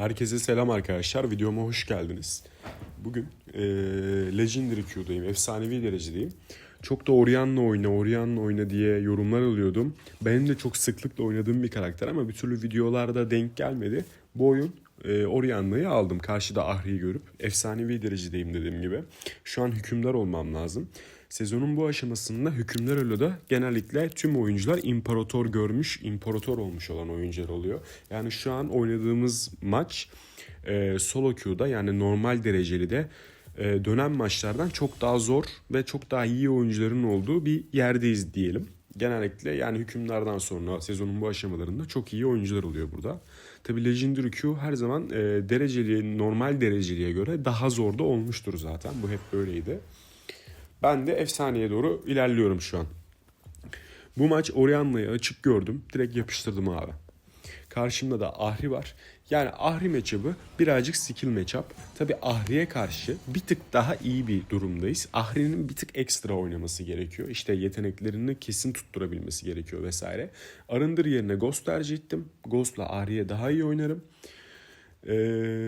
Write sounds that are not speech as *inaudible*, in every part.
Herkese selam arkadaşlar. Videoma hoş geldiniz. Bugün e, Legendary Q'dayım. Efsanevi derecedeyim. Çok da Orianna oyna, Orianna oyna diye yorumlar alıyordum. Benim de çok sıklıkla oynadığım bir karakter ama bir türlü videolarda denk gelmedi. Bu oyun e, Orianna'yı aldım. Karşıda Ahri'yi görüp efsanevi derecedeyim dediğim gibi. Şu an hükümdar olmam lazım. Sezonun bu aşamasında hükümdar Elo'da genellikle tüm oyuncular imparator görmüş, imparator olmuş olan oyuncular oluyor. Yani şu an oynadığımız maç e, solo queue'da yani normal dereceli de e, dönem maçlardan çok daha zor ve çok daha iyi oyuncuların olduğu bir yerdeyiz diyelim. Genellikle yani hükümlerden sonra sezonun bu aşamalarında çok iyi oyuncular oluyor burada. Tabi Legendary Q her zaman e, dereceli, normal dereceliye göre daha zor da olmuştur zaten. Bu hep böyleydi. Ben de efsaneye doğru ilerliyorum şu an. Bu maç Orianna'yı açık gördüm. Direkt yapıştırdım abi. Karşımda da Ahri var. Yani Ahri matchup'ı birazcık skill matchup. Tabi Ahri'ye karşı bir tık daha iyi bir durumdayız. Ahri'nin bir tık ekstra oynaması gerekiyor. İşte yeteneklerini kesin tutturabilmesi gerekiyor vesaire. Arındır yerine Ghost tercih ettim. Ghost'la Ahri'ye daha iyi oynarım. Ee,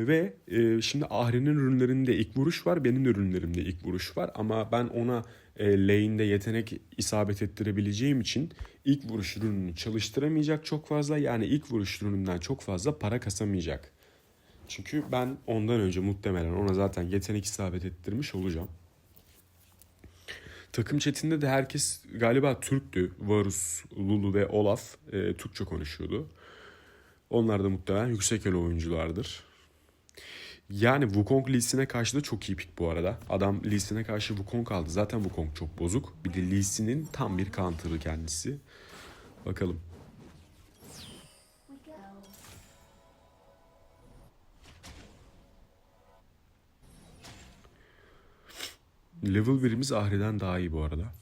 ve e, şimdi Ahri'nin ürünlerinde ilk vuruş var. Benim ürünlerimde ilk vuruş var. Ama ben ona e, lane'de yetenek isabet ettirebileceğim için ilk vuruş ürününü çalıştıramayacak çok fazla. Yani ilk vuruş ürününden çok fazla para kasamayacak. Çünkü ben ondan önce muhtemelen ona zaten yetenek isabet ettirmiş olacağım. Takım chatinde de herkes galiba Türktü. Varus, Lulu ve Olaf e, Türkçe konuşuyordu. Onlar da muhtemelen yüksek elo oyunculardır. Yani Wukong Lee Sin'e karşı da çok iyi pick bu arada. Adam Lee Sin'e karşı Wukong aldı. Zaten Wukong çok bozuk. Bir de Lee Sin'in tam bir counter'ı kendisi. Bakalım. Level 1'imiz Ahri'den daha iyi bu arada.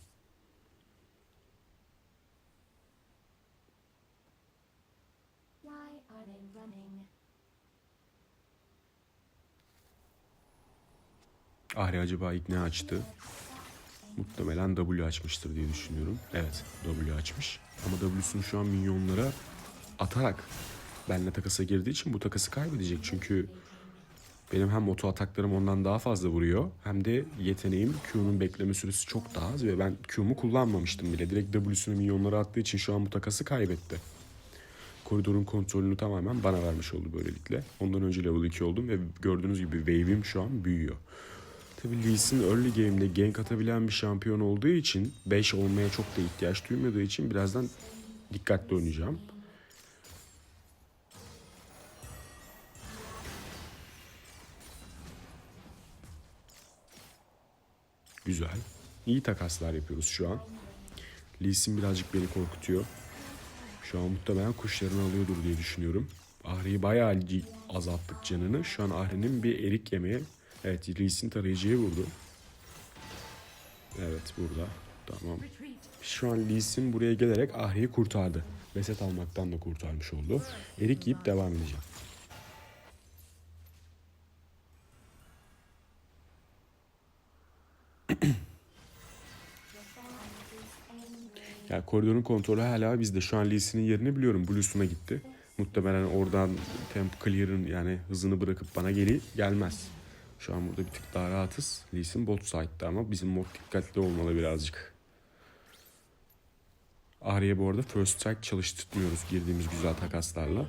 Ahri acaba ilk ne açtı? Muhtemelen W açmıştır diye düşünüyorum. Evet W açmış. Ama W'sunu şu an minyonlara atarak benle takasa girdiği için bu takası kaybedecek. Çünkü benim hem oto ataklarım ondan daha fazla vuruyor. Hem de yeteneğim Q'nun bekleme süresi çok daha az ve ben Q'mu kullanmamıştım bile. Direkt W'sunu minyonlara attığı için şu an bu takası kaybetti. Koridorun kontrolünü tamamen bana vermiş oldu böylelikle. Ondan önce level 2 oldum ve gördüğünüz gibi wave'im şu an büyüyor. Tabi Lee Sin early game'de gank atabilen bir şampiyon olduğu için 5 olmaya çok da ihtiyaç duymadığı için birazdan dikkatli oynayacağım. Güzel. İyi takaslar yapıyoruz şu an. Lee Sin birazcık beni korkutuyor. Şu an muhtemelen kuşlarını alıyordur diye düşünüyorum. Ahri'yi bayağı azalttık canını. Şu an Ahri'nin bir erik yemeye... Evet Lee'sin tarayıcıya vurdu. Evet burada. Tamam. Şu an Lee'sin buraya gelerek Ahri'yi kurtardı. Reset almaktan da kurtarmış oldu. Erik yiyip devam edeceğim. *clears throat* Ya koridorun kontrolü hala bizde. Şu an Lee'sinin yerini biliyorum. Blue'suna gitti. Muhtemelen oradan temp clear'ın yani hızını bırakıp bana geri gelmez. Şu an burada bir tık daha rahatız. Lee'sin bot side'da ama bizim bot dikkatli olmalı birazcık. Ahri'ye bu arada first strike çalıştırmıyoruz girdiğimiz güzel takaslarla.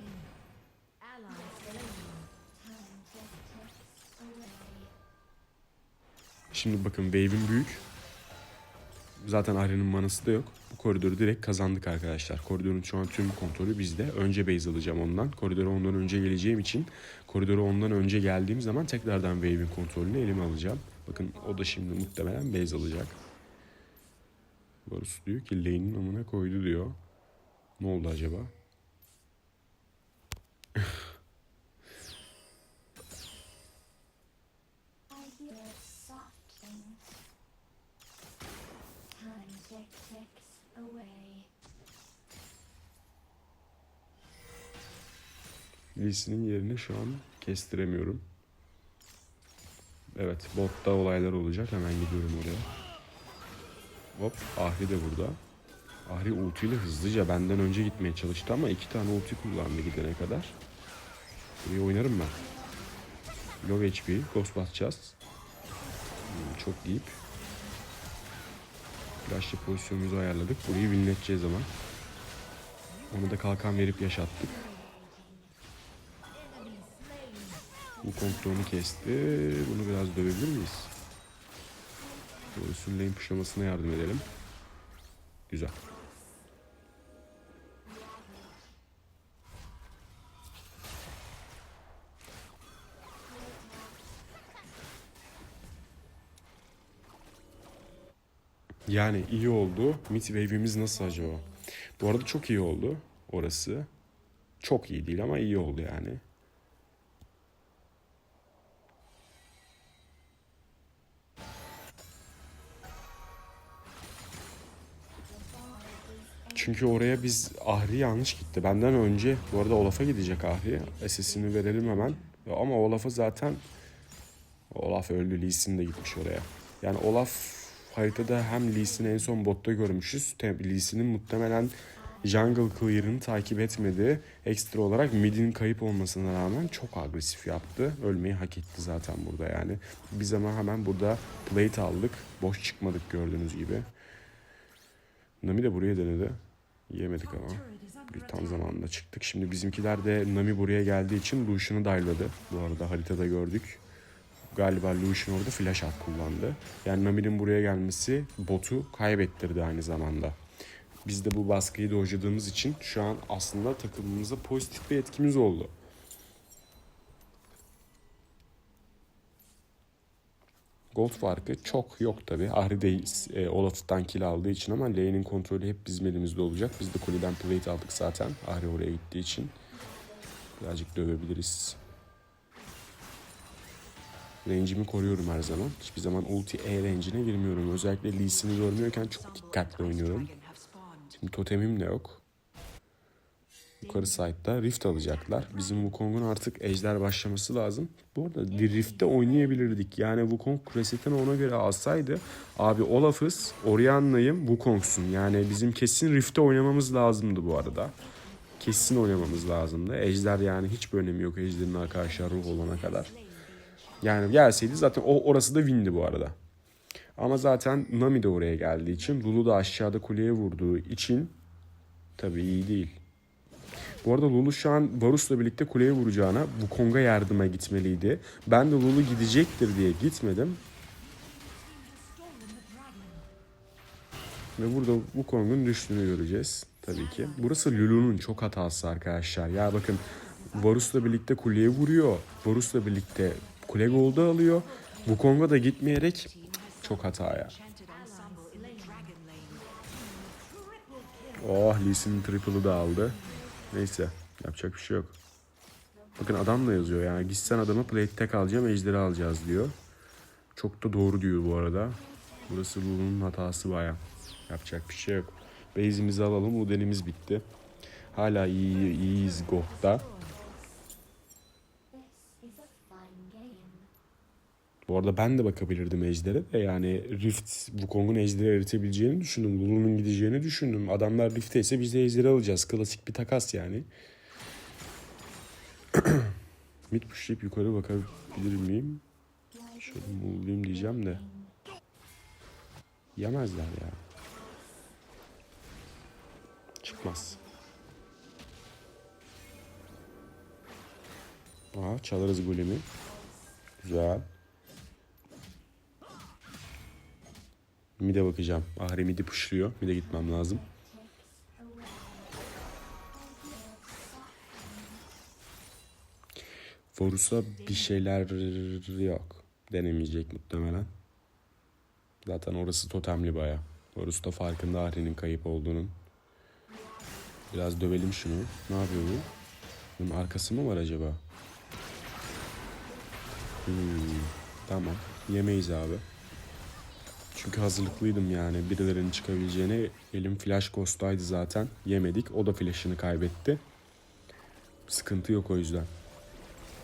Şimdi bakın wave'im büyük. Zaten Ahri'nin manası da yok. Bu koridoru direkt kazandık arkadaşlar. Koridorun şu an tüm kontrolü bizde. Önce base alacağım ondan. Koridora ondan önce geleceğim için koridora ondan önce geldiğim zaman tekrardan wave'in kontrolünü elime alacağım. Bakın o da şimdi muhtemelen base alacak. Varus diyor ki lane'in amına koydu diyor. Ne oldu acaba? Lee'sinin yerini şu an kestiremiyorum. Evet botta olaylar olacak. Hemen gidiyorum oraya. Hop Ahri de burada. Ahri ultiyle hızlıca benden önce gitmeye çalıştı ama iki tane ulti kullandı gidene kadar. Burayı oynarım ben. Low HP. Ghost basacağız. Hmm, çok deep. Flash'lı pozisyonumuzu ayarladık. Burayı winleteceğiz ama. Onu da kalkan verip yaşattık. Bu kontrolünü kesti. Bunu biraz dövebilir miyiz? Doğrusu lane pushlamasına yardım edelim. Güzel. Yani iyi oldu. Mid wave'imiz nasıl acaba? Bu arada çok iyi oldu orası. Çok iyi değil ama iyi oldu yani. Çünkü oraya biz Ahri yanlış gitti. Benden önce bu arada Olaf'a gidecek Ahri. SS'ini verelim hemen. Ama Olaf'a zaten Olaf öldü. Lee Sin de gitmiş oraya. Yani Olaf haritada hem Lee Sin'i en son botta görmüşüz. Te- Lee Sin'in muhtemelen jungle clear'ını takip etmedi. Ekstra olarak mid'in kayıp olmasına rağmen çok agresif yaptı. Ölmeyi hak etti zaten burada yani. Biz ama hemen burada plate aldık. Boş çıkmadık gördüğünüz gibi. Nami de buraya denedi. Yemedik ama. Bir tam zamanında çıktık. Şimdi bizimkiler de Nami buraya geldiği için Lucian'ı dive'ladı. Bu arada haritada gördük. Galiba Lucian orada flash up kullandı. Yani Nami'nin buraya gelmesi botu kaybettirdi aynı zamanda. Biz de bu baskıyı dojladığımız için şu an aslında takımımıza pozitif bir etkimiz oldu. Gold farkı çok yok tabi. Ahri de e, Olaf'tan kill aldığı için ama lane'in kontrolü hep bizim elimizde olacak. Biz de kuleden plate aldık zaten. Ahri oraya gittiği için. Birazcık dövebiliriz. Range'imi koruyorum her zaman. Hiçbir zaman ulti E range'ine girmiyorum. Özellikle Lee Sin'i görmüyorken çok dikkatli oynuyorum. Şimdi totemim de yok. Yukarı side'da Rift alacaklar. Bizim Wukong'un artık ejder başlaması lazım. Bu arada Rift'te oynayabilirdik. Yani Wukong resetini ona göre alsaydı abi Olaf'ız, Orianna'yım, Wukong'sun. Yani bizim kesin Rift'te oynamamız lazımdı bu arada. Kesin oynamamız lazımdı. Ejder yani hiçbir önemi yok Ejder'in arkadaşlar ruh olana kadar. Yani gelseydi zaten o orası da win'di bu arada. Ama zaten Nami de oraya geldiği için, Lulu da aşağıda kuleye vurduğu için tabii iyi değil. Bu arada Lulu şu an Varus'la birlikte kuleye vuracağına Wukong'a yardıma gitmeliydi. Ben de Lulu gidecektir diye gitmedim. Ve burada Wukong'un düştüğünü göreceğiz tabii ki. Burası Lulu'nun çok hatası arkadaşlar. Ya bakın Varus'la birlikte kuleye vuruyor. Varus'la birlikte kule golda alıyor. Wukong'a da gitmeyerek çok hata ya. Oh Lee Sin'in triple'ı da aldı. Neyse yapacak bir şey yok. Bakın adam da yazıyor yani gitsen adama plate tek alacağım ejderi alacağız diyor. Çok da doğru diyor bu arada. Burası Lulu'nun hatası baya. Yapacak bir şey yok. Base'imizi alalım. Udenimiz bitti. Hala iyi, iyiyiz Gold'da. Bu arada ben de bakabilirdim Ejder'e de yani Rift Wukong'un Ejder'i eritebileceğini düşündüm. Lulu'nun gideceğini düşündüm. Adamlar Rift'e ise biz de Ejder'i alacağız. Klasik bir takas yani. *clears throat* Mid pushlayıp yukarı bakabilir miyim? Şöyle muğlayayım diyeceğim de. Yemezler ya. Çıkmaz. Aha çalarız golemi. Güzel. Mid'e bakacağım. Ahri mid'i pushluyor. Mid'e gitmem lazım. Varus'a bir şeyler yok. Denemeyecek muhtemelen. Zaten orası totemli baya. Varus da farkında Ahri'nin kayıp olduğunun. Biraz dövelim şunu. Ne yapıyor bu? Bunun arkası mı var acaba? Hmm, tamam. Yemeyiz abi. Çünkü hazırlıklıydım yani birilerinin çıkabileceğine. Elim flash ghost'taydı zaten. Yemedik. O da flash'ını kaybetti. Sıkıntı yok o yüzden.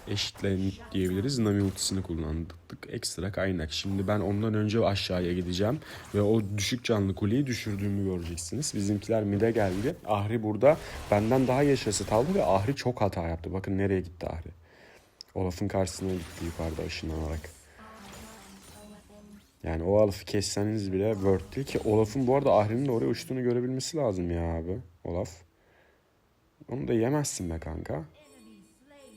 Eşitle diyebiliriz. Nami ultisini kullandık. Ekstra kaynak. Şimdi ben ondan önce aşağıya gideceğim. Ve o düşük canlı kuleyi düşürdüğümü göreceksiniz. Bizimkiler mid'e geldi. Ahri burada benden daha yaşasıt aldı ve Ahri çok hata yaptı. Bakın nereye gitti Ahri. Olaf'ın karşısına gitti yukarıda ışınlanarak. Yani o Olaf'ı kesseniz bile Word değil ki Olaf'ın bu arada Ahri'nin de oraya uçtuğunu görebilmesi lazım ya abi. Olaf. Onu da yemezsin be kanka.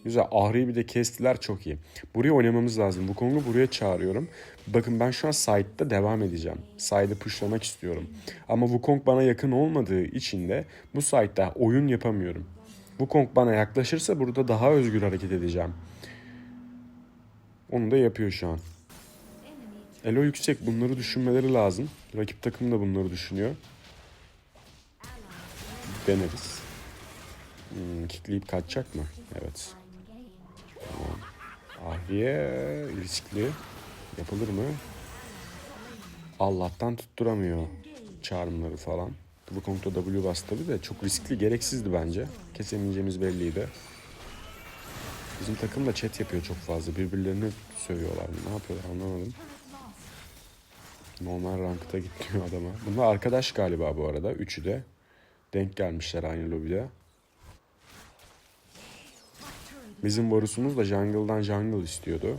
Güzel. Ahri'yi bir de kestiler çok iyi. Buraya oynamamız lazım. Bu konuyu buraya çağırıyorum. Bakın ben şu an side'da devam edeceğim. Side'ı pushlamak istiyorum. Ama Wukong bana yakın olmadığı için de bu side'da oyun yapamıyorum. Wukong bana yaklaşırsa burada daha özgür hareket edeceğim. Onu da yapıyor şu an. Elo yüksek. Bunları düşünmeleri lazım. Rakip takım da bunları düşünüyor. Deneriz. Hmm, kickleyip kaçacak mı? Evet. Game. Ahriye riskli. Yapılır mı? Allah'tan tutturamıyor çağrımları falan. Wukong'da W bastı tabii de çok riskli, gereksizdi bence. Kesemeyeceğimiz belliydi. Bizim takım da chat yapıyor çok fazla. Birbirlerini sövüyorlar. Ne yapıyorlar anlamadım. Normal rankta gitmiyor adama. Bunlar arkadaş galiba bu arada. Üçü de. Denk gelmişler aynı lobide. Bizim Varus'umuz da jungle'dan jungle istiyordu.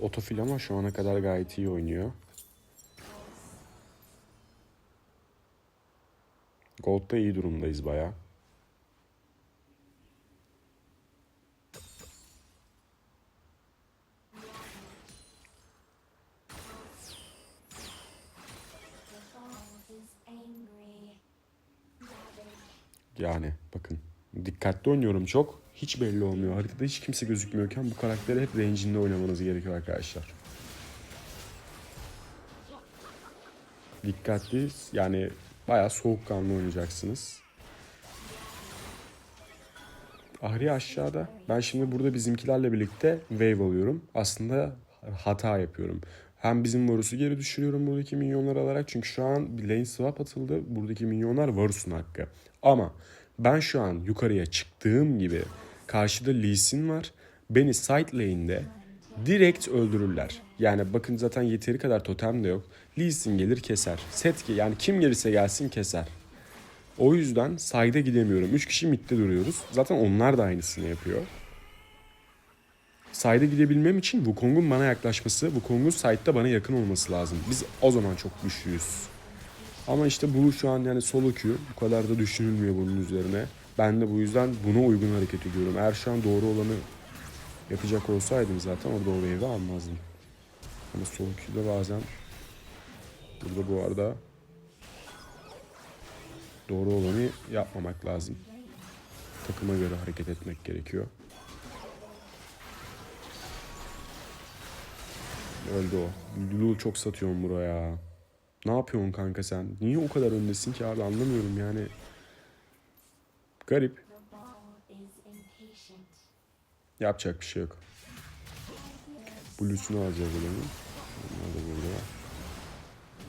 Otofil ama şu ana kadar gayet iyi oynuyor. Gold'da iyi durumdayız baya. Yani bakın dikkatli oynuyorum çok. Hiç belli olmuyor. Haritada hiç kimse gözükmüyorken bu karakteri hep range'inde oynamanız gerekiyor arkadaşlar. Dikkatli yani bayağı soğukkanlı oynayacaksınız. Ahri aşağıda. Ben şimdi burada bizimkilerle birlikte wave alıyorum. Aslında hata yapıyorum. Hem bizim Varus'u geri düşürüyorum buradaki minyonları alarak. Çünkü şu an lane swap atıldı. Buradaki minyonlar Varus'un hakkı. Ama ben şu an yukarıya çıktığım gibi karşıda Lee Sin var. Beni side lane'de direkt öldürürler. Yani bakın zaten yeteri kadar totem de yok. Lee Sin gelir keser. Set ki yani kim gelirse gelsin keser. O yüzden side'a gidemiyorum. 3 kişi midde duruyoruz. Zaten onlar da aynısını yapıyor. Side'a gidebilmem için Wukong'un bana yaklaşması, Wukong'un side'da bana yakın olması lazım. Biz o zaman çok güçlüyüz. Ama işte bu şu an yani solo queue. Bu kadar da düşünülmüyor bunun üzerine. Ben de bu yüzden buna uygun hareket ediyorum. Eğer şu an doğru olanı yapacak olsaydım zaten orada o wave'i almazdım. Ama solo queue'da bazen burada bu arada doğru olanı yapmamak lazım. Takıma göre hareket etmek gerekiyor. Öldü o. Lulu çok satıyorsun buraya. Ne yapıyorsun kanka sen? Niye o kadar öndesin ki abi anlamıyorum yani. Garip. Yapacak bir şey yok. Blue'sunu alacağız adamın. Onlar da burada.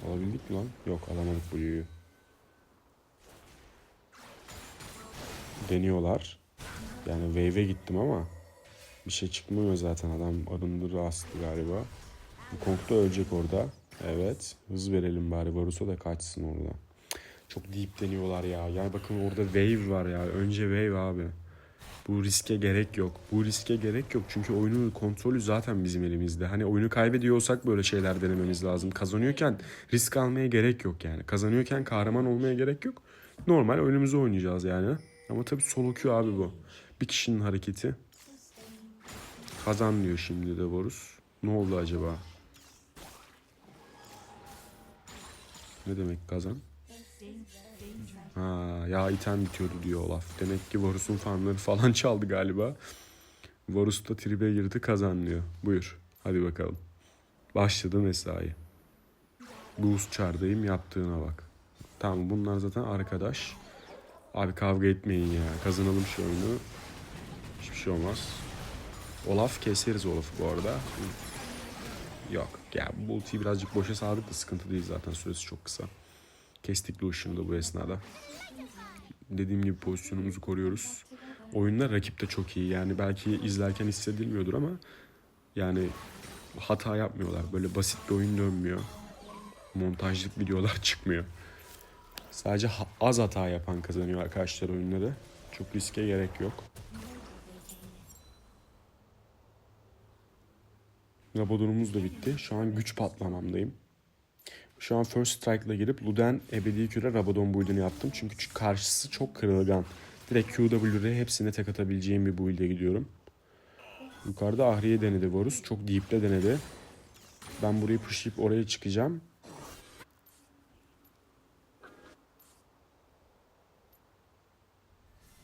Alabildik mi lan? Yok alamadık Blue'yu. Deniyorlar. Yani wave'e gittim ama bir şey çıkmıyor zaten adam arındırı astı galiba. Kong da ölecek orada. Evet. Hız verelim bari. Varus'a da kaçsın orada. Çok deep deniyorlar ya. Yani bakın orada wave var ya. Önce wave abi. Bu riske gerek yok. Bu riske gerek yok. Çünkü oyunun kontrolü zaten bizim elimizde. Hani oyunu kaybediyor olsak böyle şeyler denememiz lazım. Kazanıyorken risk almaya gerek yok yani. Kazanıyorken kahraman olmaya gerek yok. Normal oyunumuzu oynayacağız yani. Ama tabii solo queue abi bu. Bir kişinin hareketi. Kazan diyor şimdi de Varus. Ne oldu acaba? Ne demek kazan? Ha, ya item bitiyordu diyor Olaf. Demek ki Varus'un farmları falan *laughs* çaldı galiba. Varus da tribe girdi kazan diyor. Buyur. Hadi bakalım. Başladı mesai. Boost çardayım yaptığına bak. Tamam bunlar zaten arkadaş. Abi kavga etmeyin ya. Kazanalım şu oyunu. Hiçbir şey olmaz. Olaf keseriz Olaf'ı bu arada. Yok. Ya bu ultiyi birazcık boşa sardık da sıkıntı değil zaten. Süresi çok kısa. Kestik Lucian'ı da bu esnada. Dediğim gibi pozisyonumuzu koruyoruz. Oyunda rakip de çok iyi. Yani belki izlerken hissedilmiyordur ama yani hata yapmıyorlar. Böyle basit bir oyun dönmüyor. Montajlık videolar *laughs* çıkmıyor. Sadece az hata yapan kazanıyor arkadaşlar oyunları. Çok riske gerek yok. Rabadon'umuz da bitti. Şu an güç patlamamdayım. Şu an First Strike'la girip Luden Ebedi Küre Rabadon build'ini yaptım. Çünkü karşısı çok kırılgan. Direkt QWR hepsine tek atabileceğim bir build'e gidiyorum. Yukarıda Ahriye denedi Varus. Çok deep'te denedi. Ben burayı pushlayıp oraya çıkacağım.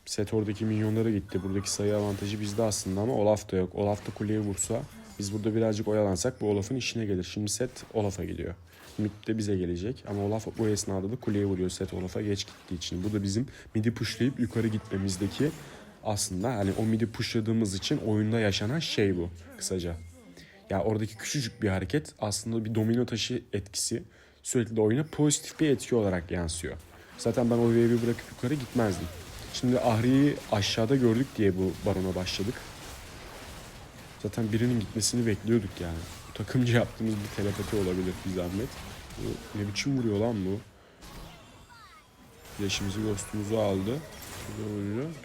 Set oradaki minyonlara gitti. Buradaki sayı avantajı bizde aslında ama Olaf da yok. Olaf da kuleye vursa biz burada birazcık oyalansak bu Olaf'ın işine gelir. Şimdi set Olaf'a gidiyor. Mid de bize gelecek ama Olaf bu esnada da kuleye vuruyor set Olaf'a geç gittiği için. Bu da bizim midi pushlayıp yukarı gitmemizdeki aslında hani o midi pushladığımız için oyunda yaşanan şey bu kısaca. Ya oradaki küçücük bir hareket aslında bir domino taşı etkisi sürekli oyuna pozitif bir etki olarak yansıyor. Zaten ben o wave'i bırakıp yukarı gitmezdim. Şimdi Ahri'yi aşağıda gördük diye bu barona başladık. Zaten birinin gitmesini bekliyorduk yani. Bu takımca yaptığımız bir telepati olabilir bir zahmet. Bu ne biçim vuruyor lan bu? Flash'imizi ghost'umuzu aldı.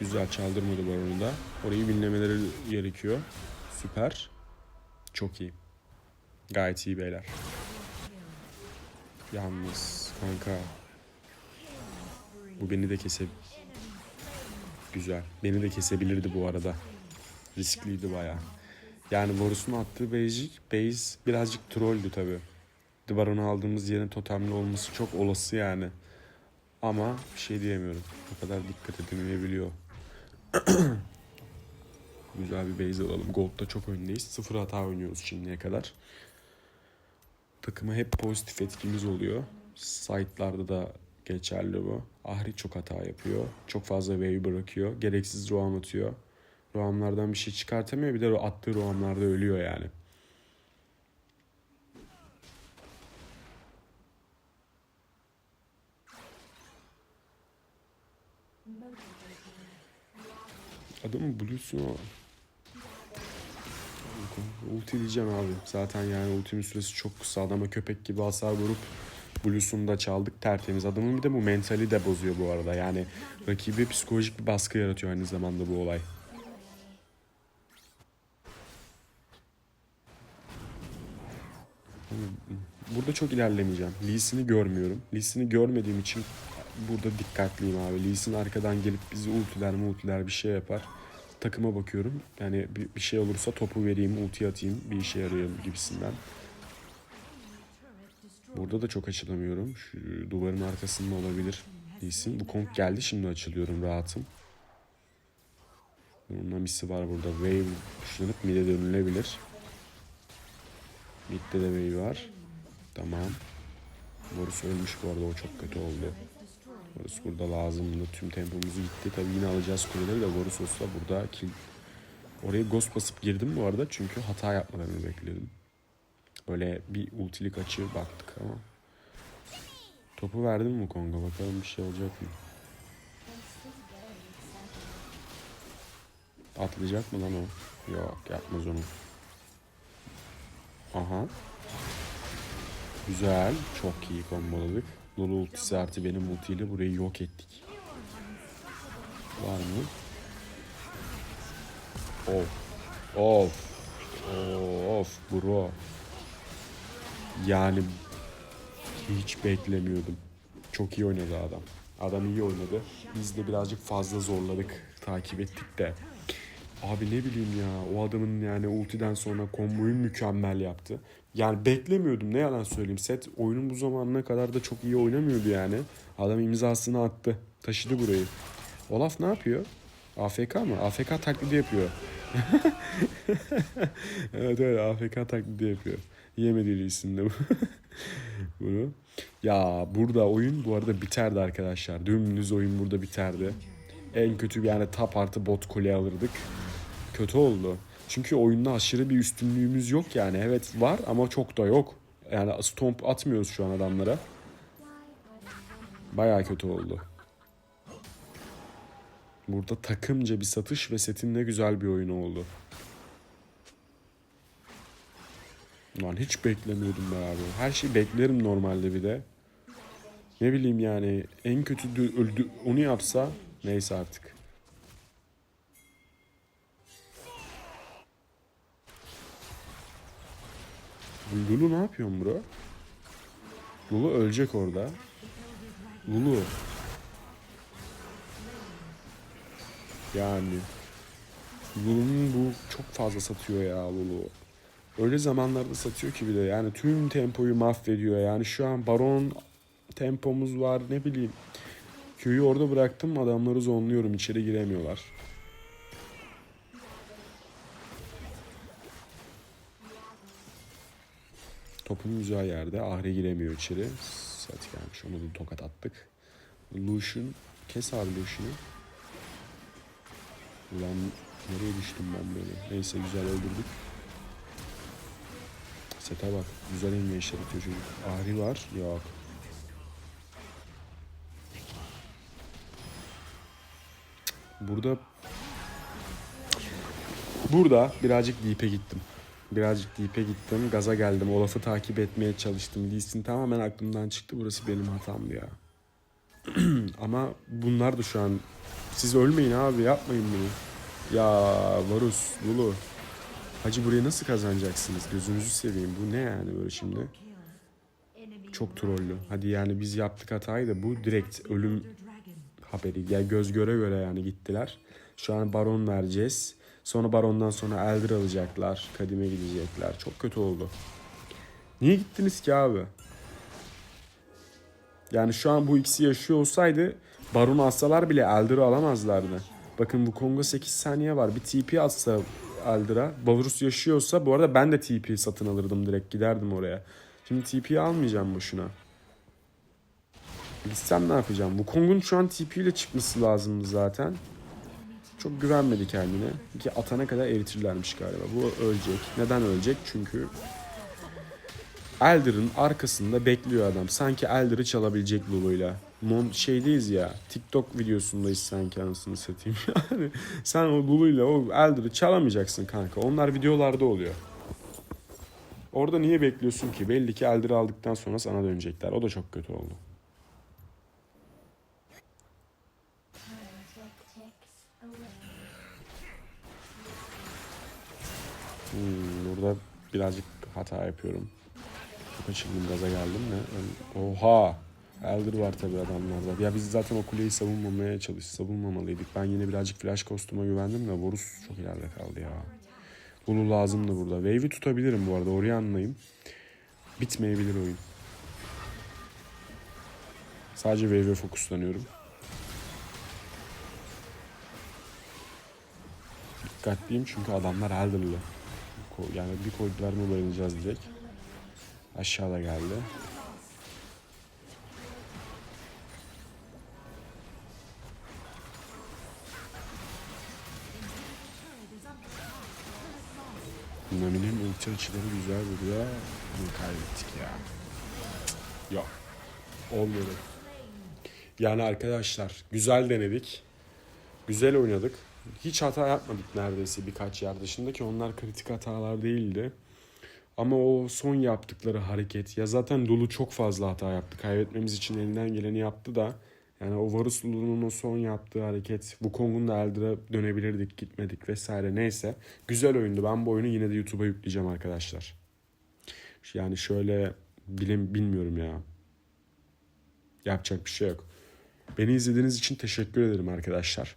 Güzel çaldırmadı baronu da. Orayı binlemeleri gerekiyor. Süper. Çok iyi. Gayet iyi beyler. Yalnız kanka. Bu beni de kese... Güzel. Beni de kesebilirdi bu arada. Riskliydi baya. Yani Varus'un attığı base, base birazcık trolldü tabi. Baron'u aldığımız yerin totemli olması çok olası yani. Ama bir şey diyemiyorum. O kadar dikkat edilmeyebiliyor. *clears throat* Güzel bir base alalım. Gold'da çok öndeyiz. Sıfır hata oynuyoruz şimdiye kadar. Takıma hep pozitif etkimiz oluyor. Site'larda da geçerli bu. Ahri çok hata yapıyor. Çok fazla wave bırakıyor. Gereksiz roam atıyor. Roamlardan bir şey çıkartamıyor. Bir de o attığı roamlarda ölüyor yani. Adamın Blue'sunu o. Ulti diyeceğim abi. Zaten yani ultimin süresi çok kısa. Adama köpek gibi hasar vurup Blue'sunu da çaldık tertemiz. Adamın bir de bu mentali de bozuyor bu arada. Yani rakibi psikolojik bir baskı yaratıyor aynı zamanda bu olay. Burada çok ilerlemeyeceğim. Lee'sini görmüyorum. Lee'sini görmediğim için burada dikkatliyim abi. Lee'sin arkadan gelip bizi ultiler multiler bir şey yapar. Takıma bakıyorum. Yani bir, şey olursa topu vereyim, ulti atayım, bir işe yarayalım gibisinden. Burada da çok açılamıyorum. Şu duvarın arkasında olabilir. Lee'sin. Bu konk geldi şimdi açılıyorum rahatım. Bunun namisi var burada. Wave düşünüp mid'e dönülebilir. Mid'de de var. Tamam. Varus ölmüş bu arada o çok kötü oldu. Varus burada lazımdı. Tüm tempomuzu gitti. Tabii yine alacağız kuleleri de Varus olsa burada kill. Oraya ghost basıp girdim bu arada çünkü hata yapmalarını bekledim. Böyle bir ultilik açı baktık ama. Topu verdim mi Konga? Bakalım bir şey olacak mı? Atlayacak mı lan o? Yok yapmaz onu. Aha. Güzel. Çok iyi komboladık. Lulu ultisi artı benim ultiyle burayı yok ettik. Var mı? Of. Of. Of bro. Yani hiç beklemiyordum. Çok iyi oynadı adam. Adam iyi oynadı. Biz de birazcık fazla zorladık. Takip ettik de. Abi ne bileyim ya o adamın yani ultiden sonra komboyu mükemmel yaptı. Yani beklemiyordum ne yalan söyleyeyim. Set oyunun bu zamanına kadar da çok iyi oynamıyordu yani. Adam imzasını attı. Taşıdı burayı. Olaf ne yapıyor? AFK mı? AFK taklidi yapıyor. *laughs* evet evet AFK taklidi yapıyor. Yemediği isimde bu. *laughs* Bunu. Ya burada oyun bu arada biterdi arkadaşlar. Dümdüz oyun burada biterdi. En kötü yani top artı bot kule alırdık. Kötü oldu. Çünkü oyunda aşırı bir üstünlüğümüz yok yani. Evet var ama çok da yok. Yani stomp atmıyoruz şu an adamlara. Baya kötü oldu. Burada takımca bir satış ve setin ne güzel bir oyunu oldu. Lan hiç beklemiyordum be abi. Her şeyi beklerim normalde bir de. Ne bileyim yani en kötü dü- öldü onu yapsa neyse artık. Lulu ne yapıyorsun bro? Lulu ölecek orada. Lulu. Yani. Lulu'nun bu çok fazla satıyor ya Lulu. Öyle zamanlarda satıyor ki bir de yani tüm tempoyu mahvediyor. Yani şu an baron tempomuz var ne bileyim. Köyü orada bıraktım adamları zonluyorum içeri giremiyorlar. Topun yerde. Ahri giremiyor içeri. Sat gelmiş. Onu da tokat attık. Lucian. Kes abi Lucian'ı. Ulan nereye düştüm ben böyle. Neyse güzel öldürdük. Sete bak. Güzel inme işler atıyor çocuk. Ahri var. Yok. Burada Burada birazcık deep'e gittim. Birazcık deep'e gittim. Gaza geldim. Olaf'ı takip etmeye çalıştım. Lee tamamen aklımdan çıktı. Burası benim hatamdı ya. *clears throat* Ama bunlar da şu an... Siz ölmeyin abi yapmayın bunu. Ya Varus, Lulu. Hacı burayı nasıl kazanacaksınız? Gözünüzü seveyim. Bu ne yani böyle şimdi? Çok trollü. Hadi yani biz yaptık hatayı da bu direkt ölüm haberi. Ya göz göre göre yani gittiler. Şu an baron vereceğiz. Sonra barondan sonra elder alacaklar. Kadime gidecekler. Çok kötü oldu. Niye gittiniz ki abi? Yani şu an bu ikisi yaşıyor olsaydı Baron'u atsalar bile Elder'ı alamazlardı. Bakın bu Kongo 8 saniye var. Bir TP atsa Elder'a. Balrus yaşıyorsa bu arada ben de TP satın alırdım direkt giderdim oraya. Şimdi TP'yi almayacağım boşuna. Gitsem ne yapacağım? Bu Kong'un şu an TP ile çıkması lazımdı zaten. Çok güvenmedi kendine. Ki atana kadar eritirlermiş galiba. Bu ölecek. Neden ölecek? Çünkü Elder'ın arkasında bekliyor adam. Sanki Elder'ı çalabilecek Lulu'yla. Mon şeydeyiz ya. TikTok videosundayız sanki anasını satayım. *laughs* Yani sen o Lulu'yla o Elder'ı çalamayacaksın kanka. Onlar videolarda oluyor. Orada niye bekliyorsun ki? Belli ki Elder'ı aldıktan sonra sana dönecekler. O da çok kötü oldu. Hmm, burada birazcık hata yapıyorum. Çok açıldım gaza geldim. Ben- Oha! Elder var tabii adamlarda. Ya biz zaten o kuleyi savunmamaya çalış, savunmamalıydık. Ben yine birazcık flash kostüme güvendim de Vorus çok ileride kaldı ya. Lulu lazımdı burada. Wave'i tutabilirim bu arada. Orianna'yım. Bitmeyebilir oyun. Sadece Wave'e fokuslanıyorum. Dikkatliyim çünkü adamlar Elder'lı. Yani bir koydular mı bayılacağız direkt. Aşağıda geldi. Nami'nin ulti açıları güzel burada. Bunu kaybettik ya. Yok. Olmadı. Yani arkadaşlar güzel denedik. Güzel oynadık. Hiç hata yapmadık neredeyse birkaç yer dışında ki onlar kritik hatalar değildi. Ama o son yaptıkları hareket ya zaten Lulu çok fazla hata yaptı. Kaybetmemiz için elinden geleni yaptı da yani o Varus Lulu'nun o son yaptığı hareket Wukong'un da Elder'a dönebilirdik gitmedik vesaire neyse. Güzel oyundu. Ben bu oyunu yine de YouTube'a yükleyeceğim arkadaşlar. Yani şöyle bilim bilmiyorum ya. Yapacak bir şey yok. Beni izlediğiniz için teşekkür ederim arkadaşlar.